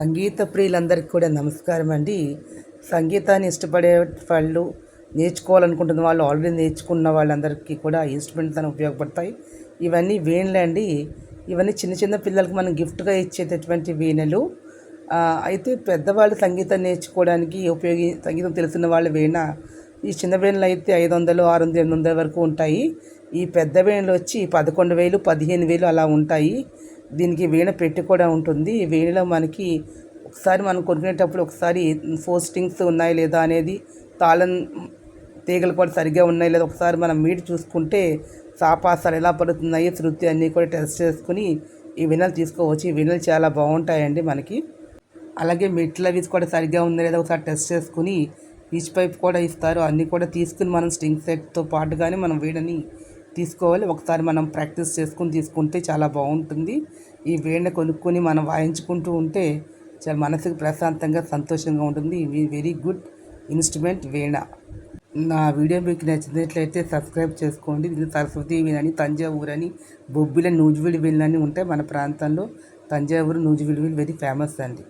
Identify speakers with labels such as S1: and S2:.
S1: సంగీత ప్రియులందరికీ కూడా నమస్కారం అండి సంగీతాన్ని ఇష్టపడే వాళ్ళు నేర్చుకోవాలనుకుంటున్న వాళ్ళు ఆల్రెడీ నేర్చుకున్న వాళ్ళందరికీ కూడా ఇన్స్ట్రుమెంట్స్ అని ఉపయోగపడతాయి. ఇవన్నీ వీణలే అండి. ఇవన్నీ చిన్న చిన్న పిల్లలకి మనం గిఫ్ట్గా ఇచ్చేటటువంటి వీణలు. అయితే పెద్దవాళ్ళు సంగీతం నేర్చుకోవడానికి ఉపయోగి సంగీతం తెలిసిన వాళ్ళు వీణ ఈ చిన్న వీణలు అయితే ఐదు వందలు ఆరు వందలు ఎనిమిది వందల వరకు ఉంటాయి. ఈ పెద్ద వీణలు వచ్చి పదకొండు వేలు పదిహేను వేలు అలా ఉంటాయి. దీనికి వీణ పెట్టి కూడా ఉంటుంది. ఈ వీణలో మనకి ఒకసారి మనం కొనుక్కునేటప్పుడు ఒకసారి ఫోర్ స్ట్రింగ్స్ ఉన్నాయి లేదా అనేది తాళం తీగలు కూడా సరిగ్గా ఉన్నాయి లేదా ఒకసారి మనం మీట్ చూసుకుంటే సాపాసాలు ఎలా పడుతున్నాయి శృతి అన్నీ కూడా టెస్ట్ చేసుకుని ఈ వినలు తీసుకోవచ్చు. ఈ వినలు చాలా బాగుంటాయండి మనకి. అలాగే మెట్లు అవి కూడా సరిగ్గా ఉందా లేదా ఒకసారి టెస్ట్ చేసుకుని పీచ్ పైప్ కూడా ఇస్తారు. అన్నీ కూడా తీసుకుని మనం స్ట్రింగ్ సెట్తో పాటుగానే మనం వీడని తీసుకోవాలి. ఒకసారి మనం ప్రాక్టీస్ చేసుకుని తీసుకుంటే చాలా బాగుంటుంది. ఈ వీణ కొనుక్కొని మనం వాయించుకుంటూ ఉంటే చాలా మనసుకు ప్రశాంతంగా సంతోషంగా ఉంటుంది. ఇవి వెరీ గుడ్ ఇన్స్ట్రుమెంట్ వీణ. నా వీడియో మీకు నచ్చినట్లయితే సబ్స్క్రైబ్ చేసుకోండి. ఇది సరస్వతి వీణని తంజావూరు అని బొబ్బిల నూజివీడి వీళ్ళని ఉంటాయి మన ప్రాంతంలో. తంజావూరు నూజివీడి వీళ్ళు వెరీ ఫేమస్ అండి.